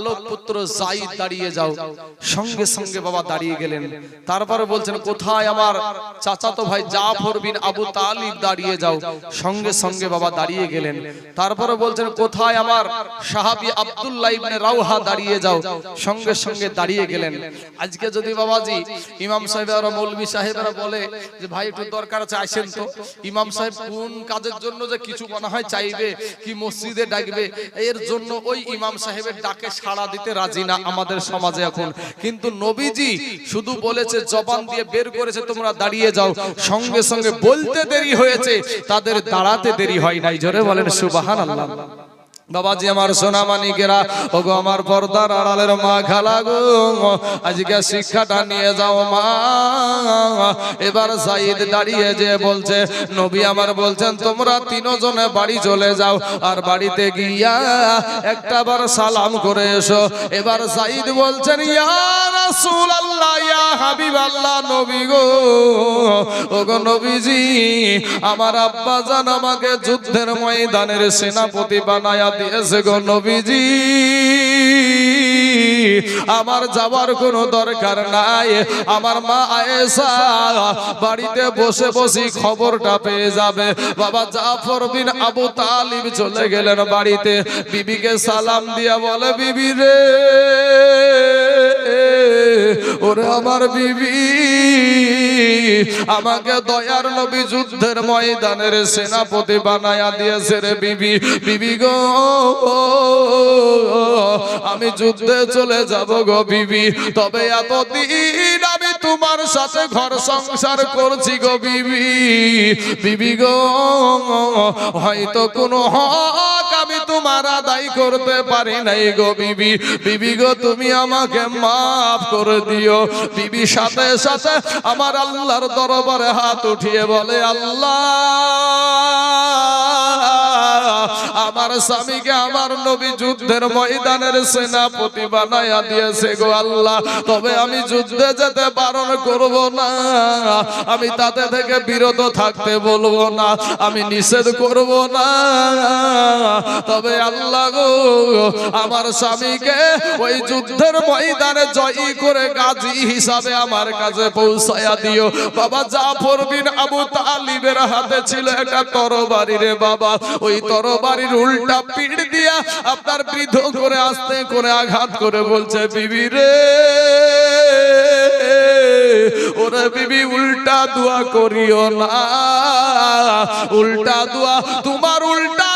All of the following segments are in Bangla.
পালক পুত্র জাইদ দাঁড়িয়ে যাও। সঙ্গে সঙ্গে বাবা দাঁড়িয়ে গেলেন। তারপরে বলছেন, কোথায় আমার চাচাতো ভাই জাফর বিন আবু তালিব দাঁড়িয়ে যাও? সঙ্গে সঙ্গে বাবা দাঁড়িয়ে গেলেন। তারপরে বলছেন, কোথায় আমার সাহাবি আব্দুল্লাহ ইবনে রাউহা দাঁড়িয়ে যাও? সঙ্গে সঙ্গে দাঁড়িয়ে গেলেন। আজকে যদি বাবাজি ইমাম সাহেবেরা মৌলভী সাহেবরা বলে যে, ভাই, একটু দরকার আছে, আসেন তো। ইমাম সাহেব কোন কাজের জন্য যে কিছু মনে হয় চাইবে, কি মসজিদে ডাকবে, এর জন্য ওই ইমাম সাহেবের ডাকে সাড়া দিতে রাজি না আমাদের সমাজে এখন। কিন্তু নবীজি শুধু বলেছে, জবান দিয়ে বের করেছে, তোমরা দাঁড়িয়ে যাও। সঙ্গে সঙ্গে বলতে দেরি হয়েছে, তাদের দাঁড়াতে দেরি হয় নাই। জোরে বলেন সুবাহান আল্লাহ বাবাজি, আমার সোনা মানিকেরা ওগো আমার পর্দার আড়ালের মা খালা গো, আজকে শিক্ষাটা নিয়ে যাও মা। এবার সাইদ দাঁড়িয়ে যে বলছে, নবী আমার বলছেন, তোমরা তিনজনে বাড়ি চলে যাও, আর বাড়িতে গিয়া একটা বার সালাম করে এসো। এবার সাইদ বলছেন, ইয়া নবী গো, ওগো নবীজি, আমার আব্বা জান আমাকে যুদ্ধের ময়দানের সেনাপতি বানায়া দিয়েছে গো নবীজি। আমার যাবার কোনো দরকার নাই। আমার মা আয়েশা বাড়িতে বসে বসে খবরটা পেয়ে যাবে। বাবা জাফর বিন আবু তালিব চলে গেলেন বাড়িতে। বিবিকে সালাম দিয়া বলে, বিবি রে, ওরে আমার বিবি, আমাকে দয়ার নবী যুদ্ধের ময়দানের সেনাপতি বানায়া দিয়েছে রে বিবি। বিবি গো, আমি যুদ্ধে চলে যাব গো বিবি। তবে এতদিন আমি তোমার সাথে ঘর সংসার করছি গো বিবি। বিবি গো, হয়তো কোনো হক আমি তোমার আদায় করতে পারি নাই গো বিবি। বিবি গো, তুমি আমাকে মাফ করে দিও। বিবি সাথে সাথে আমার আল্লাহর দরবারে হাত উঠিয়ে বলে, আল্লাহ আমার স্বামীকে আমার নবী যুদ্ধের ময়দানের সেনাপতি বানায়া দিয়েছে গো আল্লাহ। তবে আমি যুদ্ধে যেতে বারণ করব না। আমি তাতে থেকে বিরত থাকতে বলব না। আমি নিষেধ করব না। তবে আল্লাহ গো, আমার স্বামীকে ওই যুদ্ধের ময়দানে জয়ী করে গাজী হিসাবে আমার কাছে পৌঁছায়া দিও। বাবা জাফর বিন আবু তালিবের হাতে ছিল একটা তরবারি রে বাবা। ওই তরবারির উল্টা পিঠ দিয়া আপনার বৃদ্ধ করে আসতে করে আঘাত করে বলছে, বিবি রে, ওরে বিবি, উল্টা দোয়া করিও না। উল্টা দোয়া, তোমার উল্টা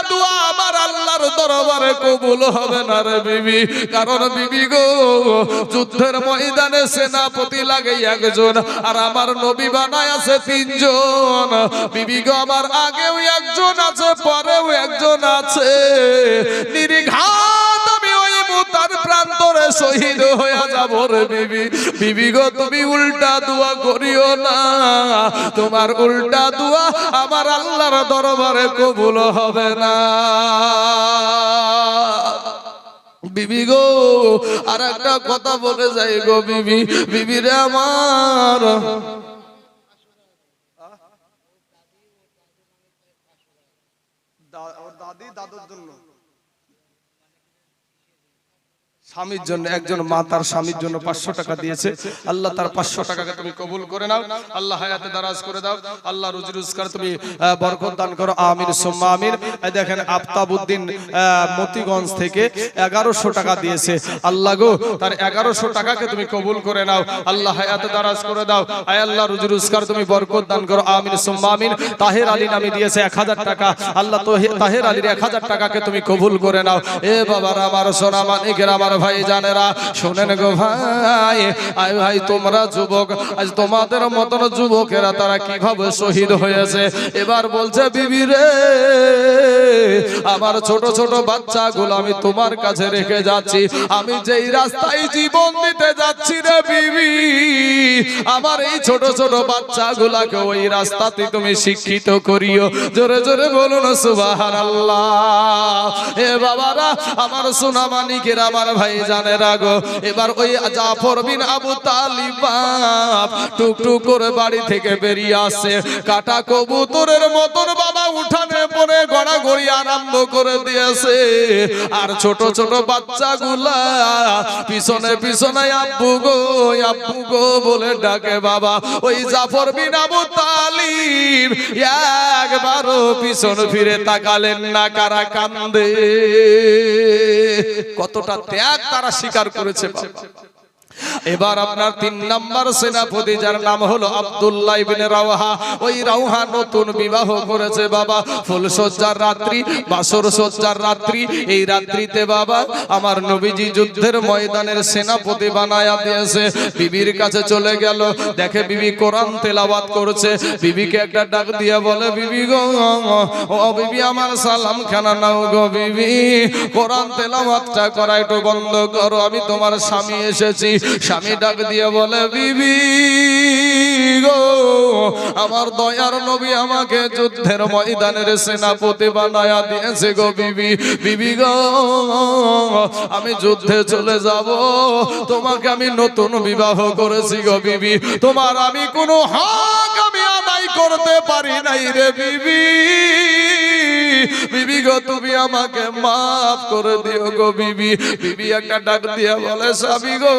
দরবারে কবুল হবে না রে বিবি। কারণ বিবি গো, যুদ্ধের ময়দানে সেনাপতি লাগে একজন, আর আমার নবী বানায় আছে তিনজন। বিবি গো, আমার আগেও একজন আছে, পরেও একজন আছে। নির্ঘাত মুতার প্রান্তরে শহীদ হয়ে যাব রে বিবি। বিবি গো, তুমি উল্টা দোয়া করিও না। তোমার উল্টা দোয়া আমার আল্লাহর দরবারে কবুল হবে না। বিবি গো আর একটা কথা বলে যাই গো বিবি। বিবি রে আমার। দাদি দাদুর জন্য। স্বামীর জন্য, একজন মা তার স্বামীর জন্য পাঁচশো টাকা দিয়েছে। আল্লাহ তার পাঁচশো টাকাকে তুমি কবুল করে নাও। আল্লাহ হায়াতে দারাজ করে দাও। আল্লাহ রুজি রোজগার তুমি বরকত দান করো। আমির সোম্মা আমির দেখেন আফতাবুদ্দিন মতিগঞ্জ থেকে এগারোশো টাকা দিয়েছে। আল্লাহ গো, তার এগারোশো টাকাকে তুমি কবুল করে নাও। আল্লাহ হায়াতে দারাজ করে দাও। আয় আল্লাহ, রুজি রোজগার তুমি, বরকত দান করো। আমির সোম্মা আমির তাহের আলী নামে দিয়েছে এক হাজার টাকা। আল্লাহ তাহের আলীর এক হাজার টাকাকে তুমি কবুল করে নাও। এ বাবার, আমার সোনা মানিকের আমার ভাই জানেরা শোনেন গো ভাই। আয় ভাই, তোমরা যুবক, আজ তোমাদের মতন যুবকেরা তারা কীভাবে শহীদ হয়েছে? এবার বলছে, বিবি রে, আমার ছোট ছোট বাচ্চাগুলো আমি তোমার কাছে রেখে যাচ্ছি। আমি যেই রাস্তায় জীবন দিতে যাচ্ছি রে বিবি, আমার এই ছোট ছোট বাচ্চাগুলাকে ওই রাস্তাতে তুমি শিক্ষিত করিও। জোরে জোরে বলুন সুবাহান আল্লাহ এ বাবারা, আমার সোনা মানিকের আমার ভাই জানে রাগো এবার ওই জাফর বিন আবু তালিব বাপ টুক টুক করে বাড়ি থেকে বেরিয়ে আসে। কাটা কবুতরের মতন বাবা উঠানে পরে গড়াগড়ি আরম্ভ করে দিয়েছে। আর ছোট ছোট বাচ্চাগুলা পিছনে পিছনে আব্বু গো আব্বু গো বলে ডাকে, বাবা, ওই জাফর বিন আবু তালিব একবারও পিছন ফিরে তাকালেন না, কারা কান্দে? কতটা ত্যাগ তারা স্বীকার করেছে বাবা। এবার আপনার তিন নাম্বার সেনাপতি, যার নাম হলো আব্দুল্লাহ ইবনে রাওহা ওই রাওহা নতুন বিবাহ করেছে বাবা। ফুল সজ্জার রাত্রি বাসর সজ্জার রাত্রি। এই রাত্রিতে বাবা আমার নবীজি যুদ্ধের ময়দানের সেনাপতি বানায়া দিয়েছে। বিবির কাছে চলে গেল। দেখে বিবি কোরআন তেলাওয়াত করছে। বিবিকে একটা ডাক দিয়ে বলে, বিবি গো, ও বিবি আমার সালাম খানা নাও গো বিবি। কোরআন তেলাওয়াতটা করা একটু বন্ধ করো। আমি তোমার স্বামী এসেছি। স্বামী ডাক দিয়ে বলে, বিবি গো, আমার দয়ার নবী আমাকে যুদ্ধের ময়দানের সেনাপতি বানায়া দিয়েছে গো বিবি। বিবি গো, আমি যুদ্ধে চলে যাব। তোমাকে আমি নতুন বিবাহ করেছি গো বিবি। তোমার আমি কোনো হক আমি আদায় করতে পারি নাই রে বিবি। বিবি গো, তুমি আমাকে মাফ করে দিও গো বিবি। বিবি একটা ডাক দিয়ে বলে, স্বামী গো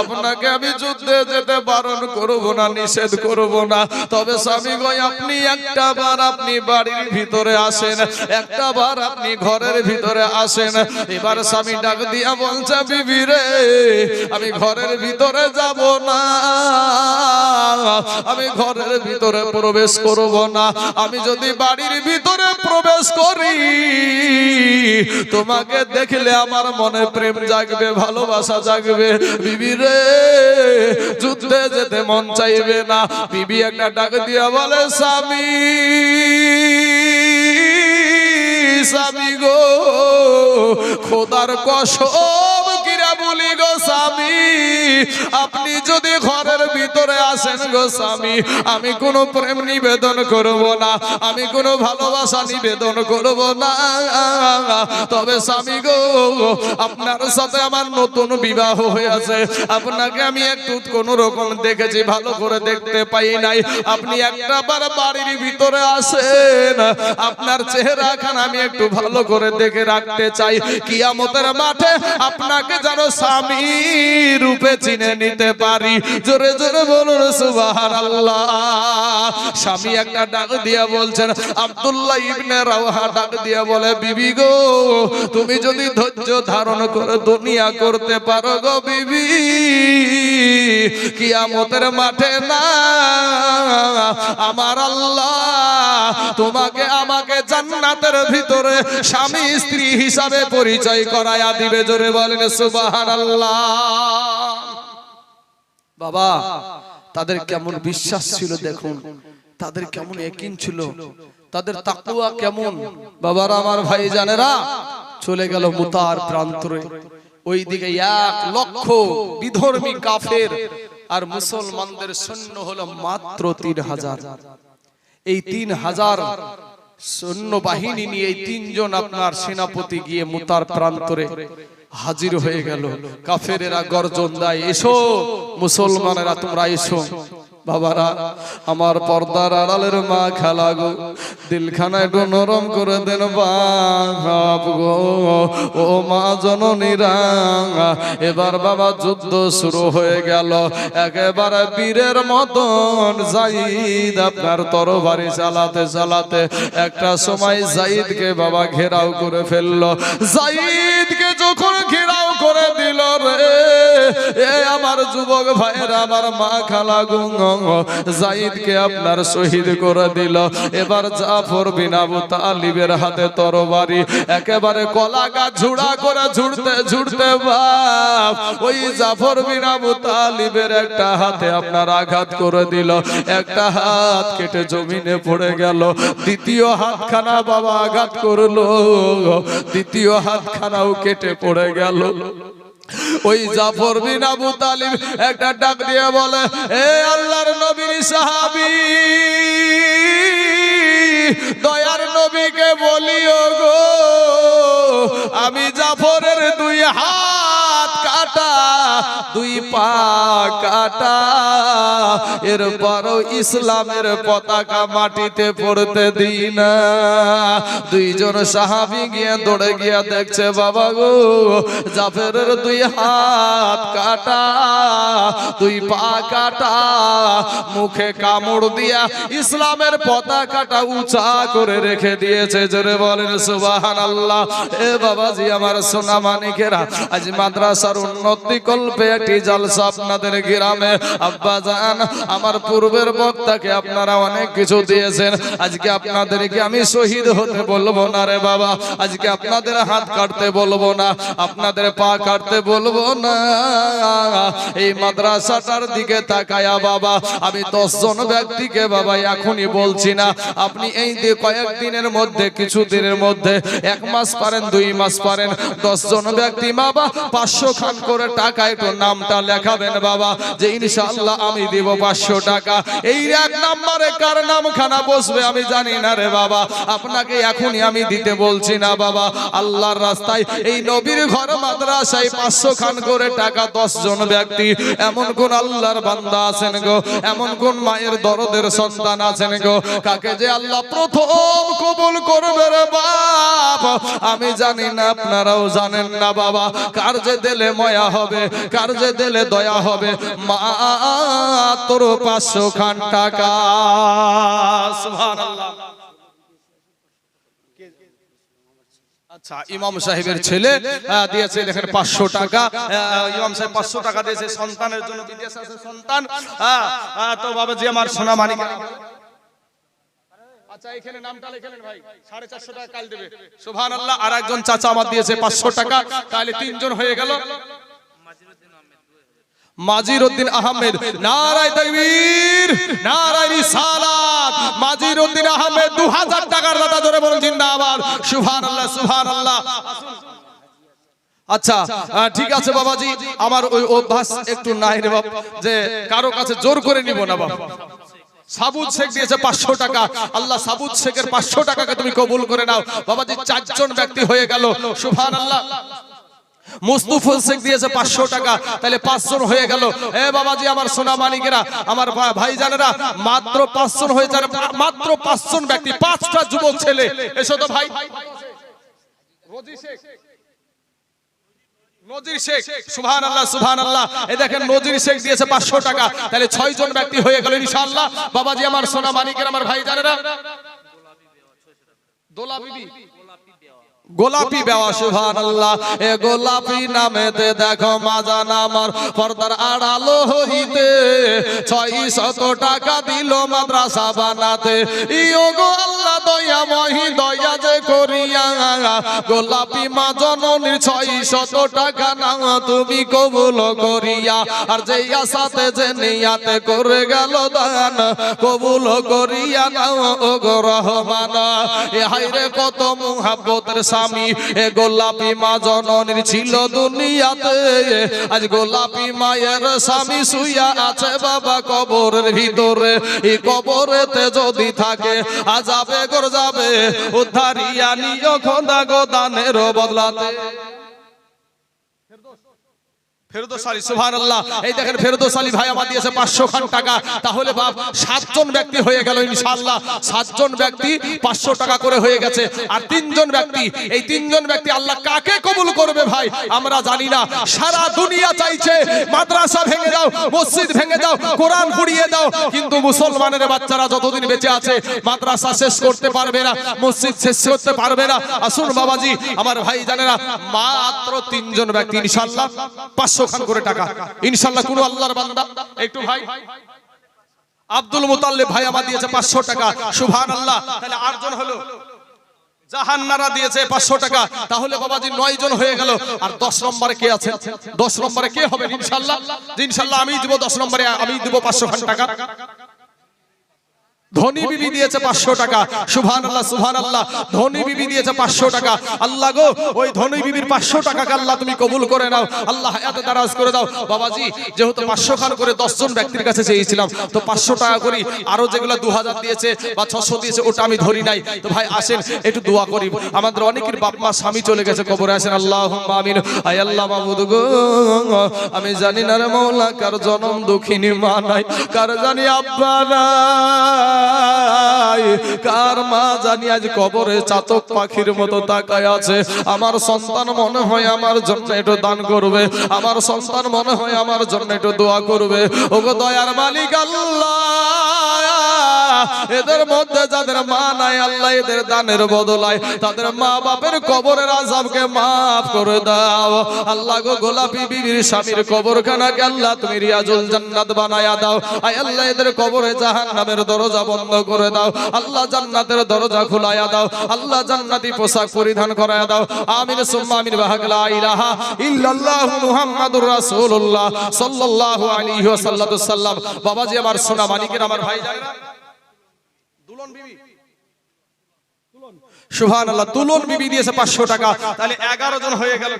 আপনাকে আমি যুদ্ধে যেতে বারণ করব না, নিষেধ করব না। তবে স্বামী গো, আপনি একটা বার আপনি বাড়ির ভিতরে আসেন, একটা বার আপনি ঘরের ভিতরে আসেন। এবার স্বামী ডাক দিয়া বলছে, বিবি রে, আমি ঘরের ভিতরে যাব না। আমি ঘরের ভিতরে প্রবেশ করব না। আমি যদি বাড়ির ভিতরে প্রবেশ করি, তোমাকে দেখলে আমার মনে প্রেম জাগবে, ভালোবাসা জাগবে। বিবি রে, যুদ্ধে যেতে মন চাইবে না। বিবি একটা ডাক দিয়া বলে, স্বামী স্বামী গো, খোদার কসম কিরা বলি গো, স্বামী, আপনি যদি ঘরের ভিতরে আসেন গো স্বামী, আমি কোনো প্রেম নিবেদন করব না, আমি কোনো ভালোবাসা নিবেদন করব না। তবে স্বামী গো, আপনার সাথে আমার নতুন বিবাহ হয়েছে, আপনাকে আমি একটু কোন রকম দেখেছি, ভালো করে দেখতে পাই নাই। আপনি একটা বার বাড়ির ভিতরে আসেন, আপনার চেহারা খান আমি একটু ভালো করে দেখে রাখতে চাই। কিয়ামতের মাঠে আপনাকে যেন স্বামী রূপে চিনে নিতে পারি। জোরে জোরে বলুন, সুবহানাল্লাহ। স্বামী একটা ডাক দিয়া বলছেন, আব্দুল্লাহ ইবনে রাওহা ডাক দিয়া বলে, বিবি গো, তুমি যদি ধৈর্য ধারণ করে দুনিয়া করতে পারো গো বিবি, কিয়ামতের মাঠে না, আমার আল্লাহ তোমাকে আমাকে জান্নাতের ভিতরে স্বামী স্ত্রী হিসাবে পরিচয় করায়া দিবে। জোরে বলেন, সুবহানাল্লাহ। বাবা, তাদের কেমন বিশ্বাস ছিল দেখুন, তাদের কেমন একিন ছিল, তাদের তাকুয়া কেমন? বাবারা, আমার ভাই জানেরা চলে গেল মুতার প্রান্তরে। ওইদিকে এক লক্ষ বিধর্মী কাফের আর মুসলমানদের সৈন্য হলো মাত্র তিন হাজার। এই তিন হাজার সৈন্য বাহিনী নিয়ে এই তিনজন আপনার সেনাপতি গিয়ে মুতার প্রান্তরে হাজির হয়ে গেল। কাফেরেরা গর্জন দেয় এসো মুসলমানেরা তোমরা এসো। বাবারা, আমার পর্দার আড়ালের মা খেলা গো। দিলখানা একটু নরম করে দেন বাপ গো। ও মা জননীরা, এবার বাবা যুদ্ধ শুরু হয়ে গেল। একেবারে বীরের মতন জাইদ আপনার তরবারি চালাতে চালাতে একটা সময় জাইদকে বাবা ঘেরাও করে ফেলল। জাইদকে যখন ঘেরাও করে দিল রে, এ আমার যুবক ভাইয়েরা, আমার মা খালা গুঙ্গ জাইদকে আপনার শহীদ করে দিল। এবার জাফর বিন আবু তালিবের হাতে তরবারি। একেবারে কলা গাছ ঝুড়া করে ঝুড়তে ঝুড়তে বাপ। ওই জাফর বিন আবু তালিবের একটা হাতে আপনার আঘাত করে দিল। একটা হাত কেটে জমিনে পড়ে গেল। দ্বিতীয় হাতখানা বাবা আঘাত করল। দ্বিতীয় হাতখানাও কেটে পড়ে গেল। ওই জাফর বিন আবু তালিব একটা ডাক দিয়ে বলে এ আল্লাহর নবীর সাহাবী দয়ার নবীকে বলিও গো আমি জাফরের দুই হাত দুই পা কাটা। এরপরও ইসলামের পতাকা মাটিতে পড়তে দিই না। দুইজন সাহাবি গিয়ে দৌড়ে গিয়ে দেখছে, বাবা গো, জাফরের দুই হাত কাটা, দুই পা কাটা। মুখে কামড় দিয়া ইসলামের পতাকাটা উঁচা করে রেখে দিয়েছে। জোরে বলেন সুবাহান আল্লাহ এ বাবাজি, আমার সোনা মানিকেরা, আজ মাদ্রাসার উন্নতি কল্পে একটি জলসা আপনাদের গ্রামে। আব্বা জান, আমার পূর্বের বক্তাকে আপনারা অনেক কিছু দিয়েছেন। আজকে আপনাদেরকে আমি শহীদ হতে বলব না রে বাবা। আজকে আপনাদের হাত কাটতে বলব না, আপনাদের পা কাটতে বলব না। এই মাদ্রাসাটার দিকে তাকায়া বাবা, আমি দশ জন ব্যক্তিকে বাবা এখনই বলছি না, আপনি এই কয়েকদিনের মধ্যে কিছু দিনের মধ্যে, এক মাস পারেন, দুই মাস পারেন দশ জন ব্যক্তি বাবা পাঁচশো খান করে টাকা একটু নামটা লেখাবেন বাবা, যে ইনশাআল্লাহ আমি দিব পাঁচশো টাকা। এই এক নাম্বারে কার নাম খানা বসবে আমি জানি না রে বাবা। আপনাকে এখনই আমি দিতে বলছি না বাবা। আল্লাহর রাস্তায় এই নবীর ঘর মাদ্রাসায় পাঁচশো খান করে টাকা দশ জন ব্যক্তি। এমন কোন আল্লাহর বান্দা আছেন গো, এমন কোন মায়ের দরদের সন্তান আছেন গো। কাকে যে আল্লাহ প্রথম কবুল করবে রে বাপ, আমি জানি না, আপনারাও জানেন না বাবা। কার যে দিলে ময়া হবে, কার যে দিলে দয়া হবে। মা, তোর পাঁচশো খান টাকা আচ্ছা ইমাম সাহেবের ছেলে দিয়েছে পাঁচশো টাকা। ইমাম সাহেব পাঁচশো টাকা দিয়েছে, সন্তানের জন্য সন্তান। তো আমার সোনা আচ্ছা এখানে নামটা ভাই। সাড়ে চারশো টাকা কাল দেবে। চাচা আমার দিয়েছে পাঁচশো টাকা। তাহলে তিনজন হয়ে গেল। মাজির উদ্দিন আহমেদ। নারায় তাকবীর, নারায় রিসালাত। মাজির উদ্দিন আহমেদ 2000 টাকার দাদা ধরে বলুন, জিন্দাবাদ। সুবহানাল্লাহ সুবহানাল্লাহ। আচ্ছা ঠিক আছে বাবাজি, আমার ওই অভ্যাস একটু নাই রে বাপ, যে কারও কাছে জোর করে নিব না বাবা সাবুদ শেখ দিয়েছে পাঁচশো টাকা। আল্লাহ সাবুদ শেখের পাঁচশো টাকাকে তুমি কবুল করে নাও। বাবাজি, চারজন ব্যক্তি হয়ে গেল। সুবহান আল্লাহ মুস্তুফুল শেখ দিয়েছে পাঁচশো টাকা। তাহলে পাঁচজন হয়ে গেল। এ বাবাজি আমার সোনা মানিকেরা আমার ভাইজানেরা মাত্র পাঁচজন হয়ে যান মাত্র পাঁচজন ব্যক্তি পাঁচটা যুবক ছেলে। এসো তো ভাই। নজির শেখ। আল্লাহ আল্লাহ দেখেন নজির শেখ দিয়েছে পাঁচশো টাকা। তাহলে ছয় জন ব্যক্তি হয়ে গেল ইনশাআল্লাহ। বাবাজি আমার সোনা মানিকের আমার ভাই জানেরা দোলা বিবি গোলাপি বেওয়া সুভান আল্লাহ এ গোলাপি নামেতে দেখো মাজান আমার পর্দার আড়ালো হইতে। ছয় শত টাকা দিল মাদ্রাসা বানাতে। ইও গো আল্লাহ দয়া মহি দয়া যে করিয়া। গোলাপি মা জননীর ছয় শত টাকা না তুমি কবুল করিয়া। আর যে আশাতে যে নিয়াতে করে গেল দান কবুল করিয়া নাও ও গো রহমান। এ হাইরে কত মুহাব্বতের স্বামী। এ গোলাপি মা জননীর ছিল দুনিয়াতে। আজ গোলাপি মায়ের স্বামী শুইয়া আছে বাবা কবরের ভিতরে। এই কবরেতে যদি থাকে আজাবে গর যাবে উদ্ধারিয়া নিয় খোদা গোদানের বদলাতে। ফেরদৌস আলী সুবহানাল্লাহ। এই দেখেন ফেরদৌস আলী ভাই আমার দিয়েছে 500 খান টাকা। তাহলে বাপ সাতজন ব্যক্তি হয়ে গেল ইনশাআল্লাহ। সাতজন ব্যক্তি 500 টাকা করে হয়ে গেছে। আর তিনজন ব্যক্তি এই তিনজন ব্যক্তি আল্লাহ কাকে কবুল করবে ভাই? আমরা জানি না। সারা দুনিয়া চাইছে মাদ্রাসা ভেঙে দাও মসজিদ ভেঙে দাও কোরআন পুড়িয়ে দাও। কিন্তু মুসলমানের বাচ্চারা যতদিন বেঁচে আছে মাদ্রাসা শেষ করতে পারবে না মসজিদ শেষ করতে পারবে না। আসুন বাবাজি আমার ভাই জানেরা মাত্র তিনজন ব্যক্তি ইনশাআল্লাহ। পাঁচশো খান করে টাকা। ইনশাল্লাহ কোনো আল্লাহর বান্দা একটু ভাই, আব্দুল মোতাল্লে ভাই আমার দিয়েছে পাঁচশো টাকা। সুভান আল্লাহ তাহলে আটজন হলো। নয় জন হয়ে গেল। আর দশ নম্বরে কে আছে? দশ নম্বরে কে হবে ইনশাল্লাহ আমি দিব দশ নম্বরে আমি দিব পাঁচশো খান টাকা। ধনী বিবি দিয়েছে পাঁচশো টাকা। সুভান আল্লাহ সুভান আল্লাহ ধনী বিবি দিয়েছে পাঁচশো টাকা। আল্লাহ গো ওই ধনী বিবির পাঁচশো টাকাকে আল্লাহ তুমি কবুল করে নাও। আল্লাহ এত দারাজ করে দাও। বাবাজি যেহেতু পাঁচশো খান করে দশজন ব্যক্তির কাছে চেয়েছিলাম তো পাঁচশো টাকা করি। আরও যেগুলো দু হাজার দিয়েছে বা ছশো দিয়েছে ওটা আমি ধরি নাই। তো ভাই আসেন একটু দোয়া করি। আমাদের অনেকের বাপ মা স্বামী চলে গেছে কবরে আসেন। আল্লাহ আমিন। আয় আল্লাহ মাহমুদ গো। আমি জানি না রে মৌলা কার জনম দুঃখিনী মা নাই কার জানি আব্বা নাই। কার মা জানি আজ কবরে চাতক পাখির মতো তাকায় আছে। আমার সন্তান মনে হয় আমার জন্য একটু দান করবে। আমার সন্তান মনে হয় আমার জন্য একটু দোয়া করবে। ওগো দয়ার মালিক এদের মধ্যে যাদের মা নাই, আল্লাহ এদের দানের বদলায়। তাদের মা বাপের কবরের আজাবকে মাফ করে দাও। আল্লাহ গো গোলাপি বিবির স্বামীর কবরখানাকে তুমি রিয়াজুল জান্নাত বানায়া দাও। আয় আল্লাহ এদের কবরে জাহান্নামের দরজা বন্ধ করে দাও। আল্লাহ জান্নাতের দরজা খুলায়া দাও। আল্লাহ জান্নাতি পোশাক পরিধান করায়া দাও। আমিন, সুম্মা আমিন, বাহাক লা ইলাহা ইল্লাল্লাহু মুহাম্মাদুর রাসূলুল্লাহ সাল্লাল্লাহু আলাইহি ওয়াসাল্লাম। বাবাজি, আমার সোনা মানিকের আমার ভাই জানেন দুলন বিবি। সুহান আল্লাহ তুলন বিবি দিয়েছে পাঁচশো টাকা। তাহলে এগারো জন হয়ে গেল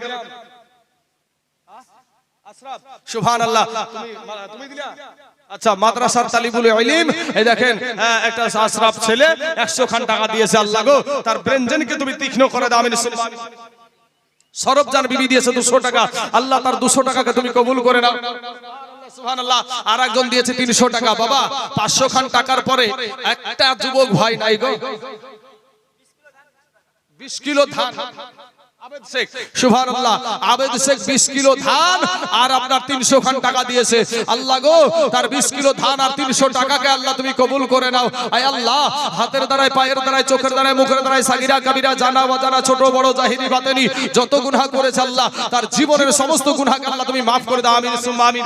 সুহান আল্লাহ তুমি দিলা? আচ্ছা মাদ্রাসার তালিবুল ইলিম এই দেখেন হ্যাঁ, একটা আশরাফ ছেলে একশো খান টাকা দিয়েছে আল্লাহ গো তার ব্রেনজেনকে তুমি তীক্ষ্ণ করে দাও আমিন সরবজান বিবি দিয়েছে দুশো টাকা। আল্লাহ তার দুশো টাকাকে তুমি কবুল করে নাও। সুবহানাল্লাহ আর একজন দিয়েছে তিনশো টাকা। বাবা পাঁচশো খান টাকার পরে একটা যুবক ভাই নাই গো। বিশ কিলো ধান। আবেদ শেখ সুবহানাল্লাহ আবেদ শেখ 20 কিলো ধান আর আপনার 300 খান টাকা দিয়েছে। আল্লাহ গো তার 20 কিলো ধান আর 300 টাকাকে আল্লাহ তুমি কবুল করে নাও। আয় আল্লাহ হাতের দ্বারায় পায়ের দ্বারায় চোখের দ্বারায় মুখের দ্বারায় সাগিরা কাবিরা জানা অজানা ছোট বড় জাহিরি বাতেনি যত গুনাহ করেছে আল্লাহ তার জীবনের সমস্ত গুনাহকে আল্লাহ তুমি maaf করে দাও। আমিন সুম্মা আমিন।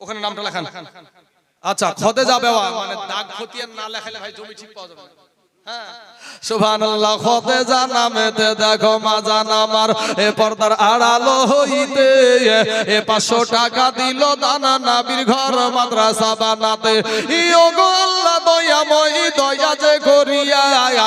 ওখানে নামটা লেখান। আচ্ছা যাবে মানে দাগ খতিয়ান না লেখালে ভাই জমি ঠিক পাওয়া যাবে না। সুবহানাল্লাহ খতে জানামেতে দেখো মাজান আমার। এ পর্দার আড়ালো হইতে এ পাঁচশো টাকা দিল দানা নাবির ঘর মাদ্রাসা বানাতে। ইও গো আল্লাহ দয়া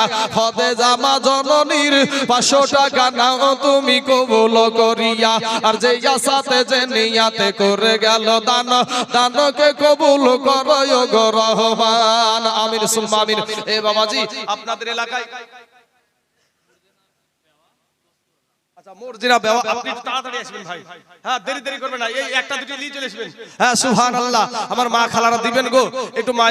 করিয়া খতে জামা জননীর পাঁচশো টাকা নাও তুমি কবুল করিয়া। আর যে সাথে যে নিয়াতে করে গেল দান, দানকে কবুল করো গো আমিন, সুম্মা আমিন। এ বাবাজি, আপনাদের এলাকায় আচ্ছা মর্জিনা বেওয়া আপনি তাড়াতাড়ি আসবেন ভাই। হ্যাঁ দেরি দেরি করবেন না। এই একটা দুটো নিয়ে চলে আসবেন। হ্যাঁ সুবহানাল্লাহ। আমার মা খালারা দিবেন গো। একটু মা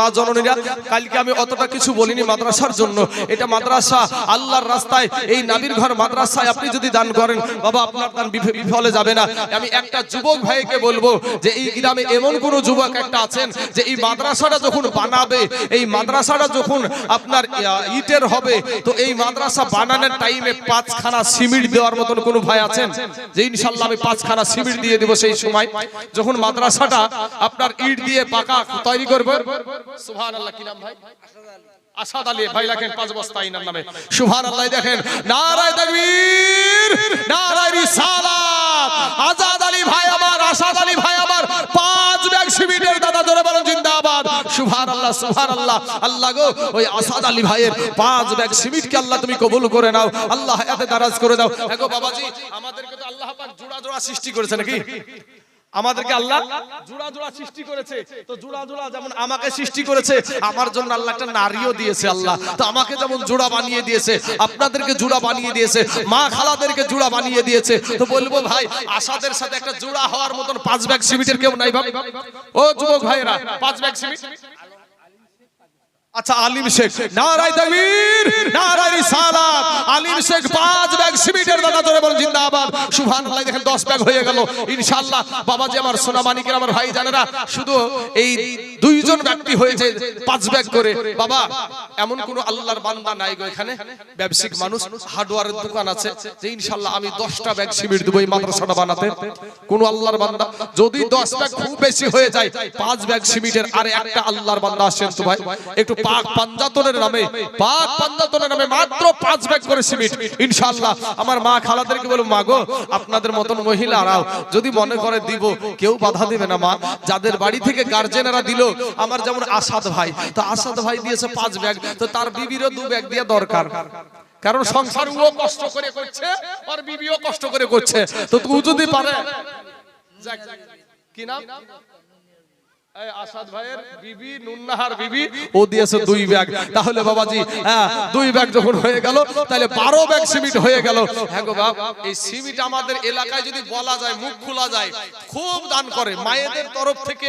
মা জননীরা কালকে আমি অতটা কিছু বলিনি মাদ্রাসার জন্য। এটা মাদ্রাসা আল্লাহর রাস্তায়। এই নাবির ঘর মাদ্রাসায় আপনি যদি দান করেন বাবা আপনার দান বিফলে যাবে না। আমি একটা যুবক ভাইকে বলব যে এই গ্রামে এমন কোন যুবক একটা আছেন যে এই মাদ্রাসাটা যখন বানাবে এই মাদ্রাসাটা যখন আপনার ইটের হবে তো এই মাদ্রাসা বানানোর টাইমে পাঁচখানা সিমেন্ট দেওয়ার মতন কোন ভাই আছেন যে ইনশাল্লাহ আমি পাঁচখানা সিমেন্ট দিয়ে দেবো সেই সময়, যখন মাদ্রাসাটা আপনার ইট দিয়ে পাকা তৈরি করবে। ভাই? আসাদ আলী, ভাই দেখেন আমার, আসাদ আলী ভাই আমার, পাঁচ ব্যাগ দাদা ধরে বলেন জিন্দাবাদ। সুভার আল্লাহ সুভার আল্লাহ আল্লাহ গো, ওই আসাদ আলী ভাইয়ের পাঁচ ব্যাগ সিমেন্টকে আল্লাহ তুমি কবুল করে নাও। আল্লাহ এতে দারাজ করে দাও। এগো বাবাজি, আমাদেরকে তো আল্লাহ পাক জোড়া জোড়া সৃষ্টি করেছে নাকি? আমাদেরকে আল্লাহ জোড়া জোড়া সৃষ্টি করেছে। তো জোড়া জোড়া যেমন আমাকে সৃষ্টি করেছে আমার জন্য আল্লাহ একটা নারীও দিয়েছে আল্লাহ। তো আমাকে যেমন জোড়া বানিয়ে দিয়েছে আপনাদেরকে জোড়া বানিয়ে দিয়েছে মা খালাদেরকে জোড়া বানিয়ে দিয়েছে। তো বলব ভাই আশাদের সাথে একটা জোড়া হওয়ার মতন পাঁচ ব্যাগ সিমিটের কেউ নাই ভাই। ও যুবক ভাইরা পাঁচ ব্যাগ সিমেন্ট। আচ্ছা আলিম শেখ নারাই তাকবীর নারাই রিসালাত। আলিম শেখ, পাঁচ ব্যাগ সিমেন্টের দাদা ধরে বলেন, জিন্দাবাদ। সুবহানাল্লাহ, দেখেন 10 ব্যাগ হয়ে গেল। ইনশাআল্লাহ, বাবাজি আমার, সোনা মানিকের আমার ভাই, জানেরা, শুধু এই দুইজন ব্যক্তি হয়েছে, পাঁচ ব্যাগ করে। বাবা, এমন কোন আল্লাহর বান্দা নাই গো এখানে। ব্যবসায়িক মানুষ হার্ডওয়্যারের দোকান আছে, যে ইনশাআল্লাহ আমি 10টা ব্যাগ সিমেন্ট দেব এই মাদ্রাসাটা বানাতে। কোন আল্লাহর বান্দা, যদি 10 ব্যাগ খুব বেশি হয়ে যায়, পাঁচ ব্যাগ সিমেন্টের আরে একটা আল্লাহর বান্দা আসেন তো ভাই। একটু পাক পাঞ্জাতনের নামে পাক পাঞ্জাতনের নামে মাত্র পাঁচ ব্যাগ করে সিমেন্ট। ইনশাআল্লাহ আমার মা খালাদেরকে বলব মা গো আপনাদের মতন মহিলারাও যদি মনে করে দিব কেউ বাধা দিবে না মা। যাদের বাড়ি থেকে গার্জেনেরা দিল আমার যেমন আসাদ ভাই তো আসাদ ভাই দিয়েছে পাঁচ ব্যাগ তো তার বিবিরও দু ব্যাগ দিয়ে দরকার। কারণ সংসার ও কষ্ট করে করছে আর বিবিও কষ্ট করে করছে। তো তুই যদি পারে কি নাম? আসাদ ভাইয়ের বিবি নুন্নাহার বিবি ও দিয়েছে দুই ব্যাগ। তাহলে বাবাজি হ্যাঁ দুই ব্যাগ যখন হয়ে গেল তাহলে বারো ব্যাগ সিমেন্ট হয়ে গেল। হ্যাঁ গো বাপ এই সিমেন্ট আমাদের এলাকায় যদি বলা যায় মুখ খোলা যায় খুব দান করে। মায়েদের তরফ থেকে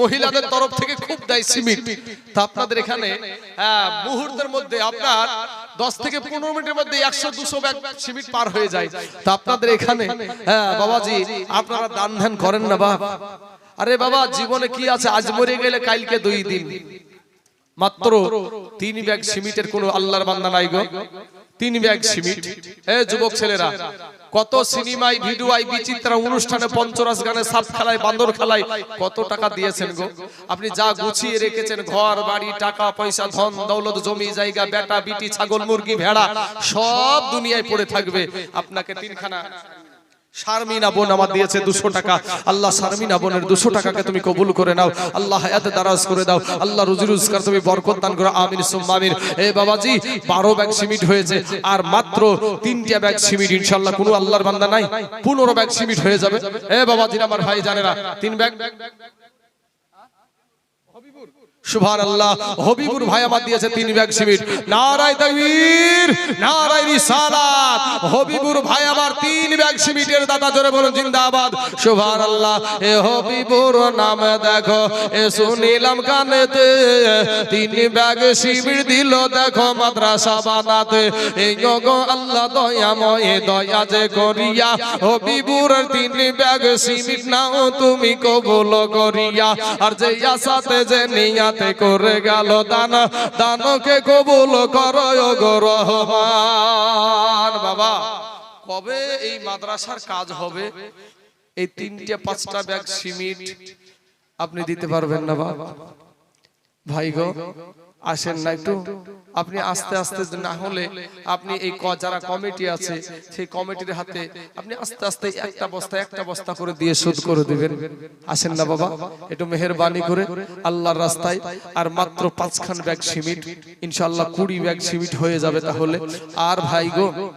মহিলাদের তরফ থেকে খুব দেয় সিমেন্ট তা আপনাদের এখানে হ্যাঁ মুহূর্তের মধ্যে আপনার দশ থেকে পনেরো মিনিটের মধ্যে একশো দুশো ব্যাগ সিমেন্ট পার হয়ে যায়। তা আপনাদের এখানে হ্যাঁ বাবাজি আপনারা দান ধ্যান করেন না বাপ। আরে বাবা জীবনে কি আছে? আজ মরে গেলে কালকে দুই দিন। মাত্র তিন ব্যাগ সিমিটের কোন আল্লাহর বান্দা নাই গো। তিন ব্যাগ সিমিট এ যুবক ছেলেরা কত সিনেমায় ভিডিওয় বিচিত্রা অনুষ্ঠানে পঞ্চরাস গানে সাপ খেলায় বান্দর খেলায় কত টাকা দিয়েছেন গো? আপনি যা গুছিয়ে রেখেছেন ঘর বাড়ি টাকা পয়সা ধন দৌলত জমি জায়গা বেটা বিটি ছাগল মুরগি ভেড়া সব দুনিয়ায় পড়ে থাকবে। আপনাকে তিনখানা শারমিনা বোন আমার দিয়েছে দুশো টাকা। আল্লাহ শারমিনা বোনের দুশো টাকাকে তুমি কবুল করে নাও। আল্লাহ হায়াতে দারাজ করে দাও। আল্লাহ রুজি রুজগার তুমি বরকত দান করো। আমিন সুম্মির এ বাবাজি, বারো ব্যাগ সিমিট হয়েছে। আর মাত্র তিনটা ব্যাগ সিমিট ইনশাল্লাহ কোনো আল্লাহর বান্দা নাই। পনেরো ব্যাগ সিমিট হয়ে যাবে। এ বাবাজি আমার ভাই জানেরা তিন ব্যাগ। সুভান আল্লাহ হবিবুর ভাই আমার দিয়েছে তিন ব্যাগ সিমিট। নারায় তাকবীর, নারায় রিসালাত। হবিবুর ভাই আমার তিন ব্যাগ সিমিটের দাদা জোরে বলুন, জিন্দাবাদ। সুভান আল্লাহ এ হবিবুর নাম দেখো, এ শুনিলাম কানেতে। তিন ব্যাগ সিমিট দিল, দেখো মাদ্রাসা বানাতে। এই গো আল্লাহ দয়াময়, দয়া যে করিয়া। হবিবুর তিন ব্যাগ সিমিট নাও, তুমি কবুল করিয়া। আর যে আশাতে যে নিয়াতে করে গেল দান, দানকে কবুল করো গো বাবা, কবে এই মাদ্রাসার কাজ হবে? এই তিনটে, পাঁচটা ব্যাগ সিমিট আপনি দিতে পারবেন না, বাবা। ভাই গো আসেন না একটু। আপনি আস্তে আস্তে না হলে আপনি এই যারা কমিটি আছে, সেই কমিটির হাতে আপনি আস্তে আস্তে একটা বস্তা একটা বস্তা করে দিয়ে শোধ করে দিবেন। আসেন না বাবা, একটু মেহরবানি করে আল্লাহর রাস্তায় আর মাত্র পাঁচখান ব্যাগ সিমিট, ইনশাআল্লাহ কুড়ি ব্যাগ সিমিট হয়ে যাবে তাহলে। আর ভাই গো,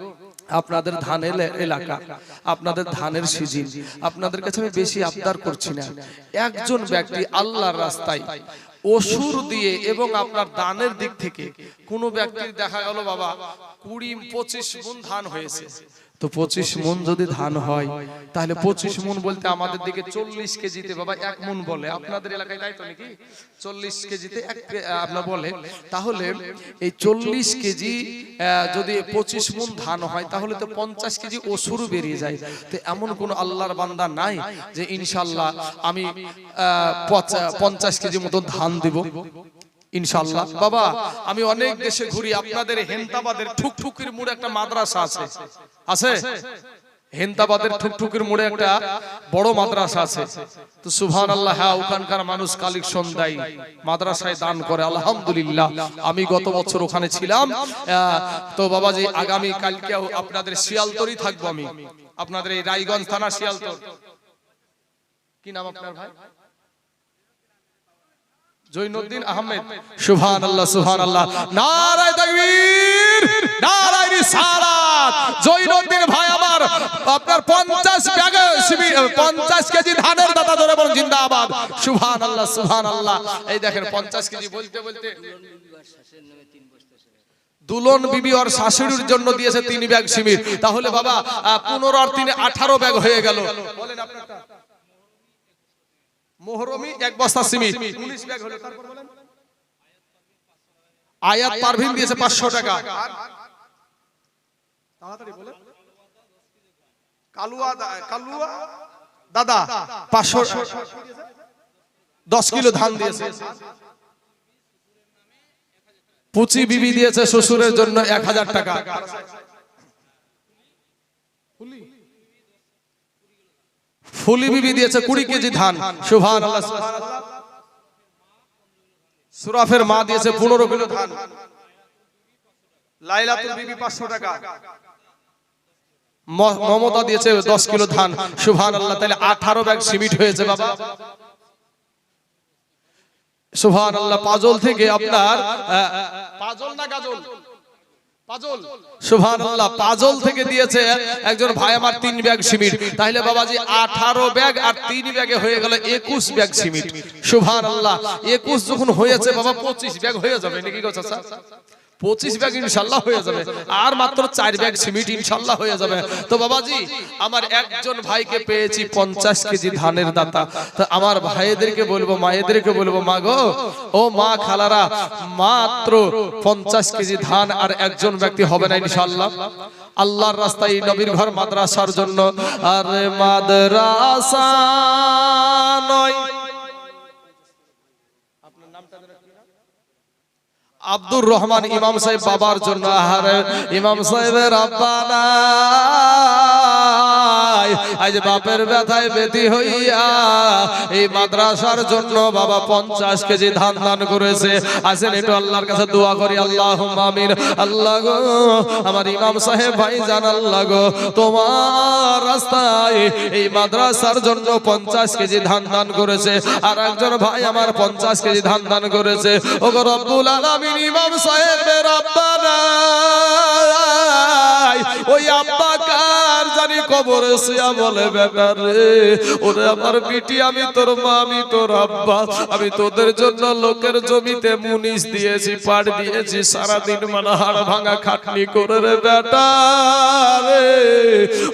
আপনাদের ধানের এলা- এলাকা, আপনাদের ধানের সিজন, আপনাদের কাছে আমি বেশি আবদার করছি না। একজন ব্যক্তি আল্লাহর রাস্তায় অসুর দিয়ে এবং আপনার দানের দিক থেকে কোনো ব্যক্তির দেখা গেল বাবা কুড়ি পঁচিশ গুণ ধান হয়েছে। তো পঁচিশ মন যদি ধান হয় তাহলে পঁচিশ মন বলতে আমাদের দিকে চল্লিশ কেজিতে বাবা এক মন বলে। আপনাদের এলাকায় তাই তো নাকি? চল্লিশ কেজিতে এক আপনার বলে তাহলে এই চল্লিশ কেজি আহ, যদি পঁচিশ মন ধান হয় তাহলে তো পঞ্চাশ কেজি ওসুরু বেরিয়ে যায়। তো এমন কোন আল্লাহর বান্দা নাই যে ইনশাল্লাহ আমি আহ, পঞ্চাশ কেজি মতো ধান দিব। ইনশাল্লাহ বাবা আমি অনেক দেশে ঘুরি আপনাদের হেন্তাবাদের ঠুকঠুকির মোড়ে একটা মাদ্রাসা আছে। আছে? হেন্তাবাদের ঠুকঠুকির মোড়ে একটা বড় মাদ্রাসা আছে। তো সুভান আল্লাহ হ্যাঁ ওখানকার মানুষ কালেকশন দেয় মাদ্রাসায় দান করে আলহামদুলিল্লাহ। আমি গত বছর ওখানে ছিলাম তো বাবাজি আগামী কালকে আপনাদের শিয়ালতরি থাকব আমি। আপনাদের এই রায়গঞ্জ থানা শিয়ালতর কি নাম আপনার ভাই? জৈনুদ্দিন আহমেদ। সুবহান আল্লাহ সুবহান আল্লাহ নারায় তাকবীর নারায় রিসালাত। জৈনুদ্দিন ভাই আমার আপনার 50 ব্যাগ শিবি 50 কেজি ধানের দাতা ধরে বলুন জিন্দাবাদ। সুবহান আল্লাহ সুবহান আল্লাহ এই দেখেন 50 কেজি বলতে বলতে দুলন বিবি ওর শাশুড়ির জন্য দিয়েছে তিন ব্যাগ সিমির তাহলে বাবা পনেরো আর তিনে আঠারো ব্যাগ হয়ে গেল। বলেন আপনারটা। মোহরমি এক বস্তা সিমিট উনিশ ব্যাগ হলো তারপর বলেন? আয়াত পারভিন দিয়েছে পাঁচশো টাকা। তাড়াতাড়ি বলেন কালুয়া কালুয়া দাদা। পাঁচশো দশ কিলো ধান দিয়েছে। পুচি বিবি দিয়েছে শ্বশুরের জন্য এক হাজার টাকা। ফুলি বিবি দিয়েছে কুড়ি কেজি ধান। সুভান সুরাফের মা দিয়েছে পনেরো কিলো ধান। লাইলাতুল বিবি পাঁচশো টাকা। মমতা দিয়েছে দশ কিলো ধান। সুভান আল্লাহ তাহলে আঠারো ব্যাগ সিমিট হয়েছে বাবা। সুভান আল্লাহ পাজল থেকে আপনার পাজল না গাজল? পাজল। সুভান আল্লাহ পাজল থেকে দিয়েছে একজন ভাই আমার তিন ব্যাগ সিমিট। তাহলে বাবাজি, আঠারো ব্যাগ আর তিন ব্যাগে হয়ে গেল একুশ ব্যাগ সিমিট। সুভান আল্লাহ একুশ যখন হয়েছে বাবা পঁচিশ ব্যাগ হয়ে যাবে নাকি গো পঁচিশ ব্যাগ ইনশাল্লাহ হয়ে যাবে। আর মাত্র চার ব্যাগ সিমিট ইনশাল্লাহ হয়ে যাবে। তো বাবাজি আমার একজন ভাইকে পেয়েছি পঞ্চাশ কেজি ধানের দাতা। তো আমার ভাইদেরকে বলব মায়েদেরকে বলব মা গো ও মা খালারা মাত্র পঞ্চাশ কেজি ধান আর একজন ব্যক্তি হবে না ইনশাল্লাহ। আল্লাহর রাস্তায় নবীর ঘর মাদ্রাসার জন্য। আর মাদ্রাসা নয়। আব্দুর রহমান ইমাম সাহেব বাবার জন্য আহারে। ইমাম সাহেবের আব্বা আজ বাপের ব্যথায় বেতি হইয়া এই মাদ্রাসার জন্য বাবা পঞ্চাশ কেজি ধান দান করেছে। আসেন একটু আল্লাহর কাছে দোয়া করি আল্লাহ আমিন। আল্লাহ গো, আমার ইমাম সাহেব ভাই, জান আল্লাহ গো, তোমার রাস্তায় এই মাদ্রাসার জন্য পঞ্চাশ কেজি ধান দান করেছে। আর একজন ভাই আমার পঞ্চাশ কেজি ধান দান করেছে। ও গো রব্বুল আলামিন ইমাম সাহেবের আব্বা নাই ওই আব্বা কার জানি কবরে শুয়া বলে বেটা রে, ওরে আমার বিটি আমি তোর মা, আমি তোর আব্বা, আমি তোদের জন্য লোকের জমিতে মুনিশ দিয়েছি পাট দিয়েছি, সারাদিন মানে হাড় ভাঙা খাটনি করে রে, বেটা রে,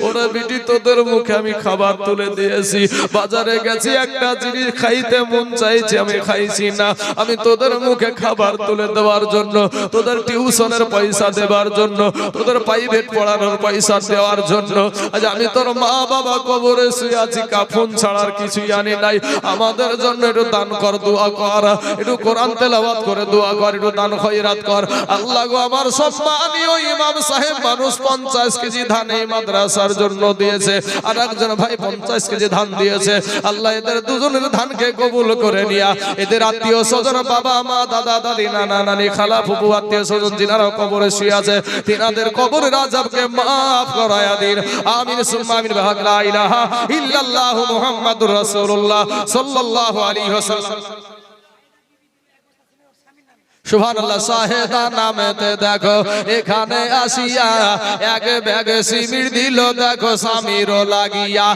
ওরে বিটি তোদের মুখে আমি খাবার তুলে দিয়েছি, বাজারে গেছি, একটা জিনিস খাইতে মন চাইছে, আমি খাইছি না, আমি তোদের মুখে খাবার তুলে দেওয়ার জন্য, তোদের টিউশনের পয়সা দেওয়ার জন্য, তোদের প্রাইভেট পড়ানোর পয়সা দেওয়ার জন্য। আজ আমি তোর মা বাবা কবরে শুয়ে আছি, কাফন ছাড়ার কিছুই আনি নাই। আমাদের জন্য একটু দান কর, দোয়া কর। একটু কোরআন তেলাওয়াত করে দোয়া কর, একটু দান খয়রাত কর। আল্লাহ গো, আমার সম্মানীয় ইমাম সাহেব মানুষ পঞ্চাশ কেজি ধান এই মাদ্রাসার জন্য দিয়েছে। আর একজন ভাই পঞ্চাশ কেজি ধান দিয়েছে। আল্লাহ এদের দুজনের ধানকে কবুল করে নিয়া। এদের আত্মীয় স্বজন, বাবা, মা, দাদা, দাদি, নানা, নানি, খালা ফুপু আত্মীয় স্বজন যিনারা কবরে শুয়ে আছে, তিনাদের কবর রাজাবকে মাফ করায়া দিন। আমিন, সুম্মা আমিন, বাহাক লা ইলাহা ইল্লাল্লাহ মুহাম্মাদুর রাসূলুল্লাহ সাল্লাল্লাহু আলাইহি ওয়াসাল্লাম। সুভান আল্লাহ সাহেদা নামেতে দেখো, এখানে আসিয়া এক ব্যাগ সিমির দিল, দেখো সামিরও লাগিয়া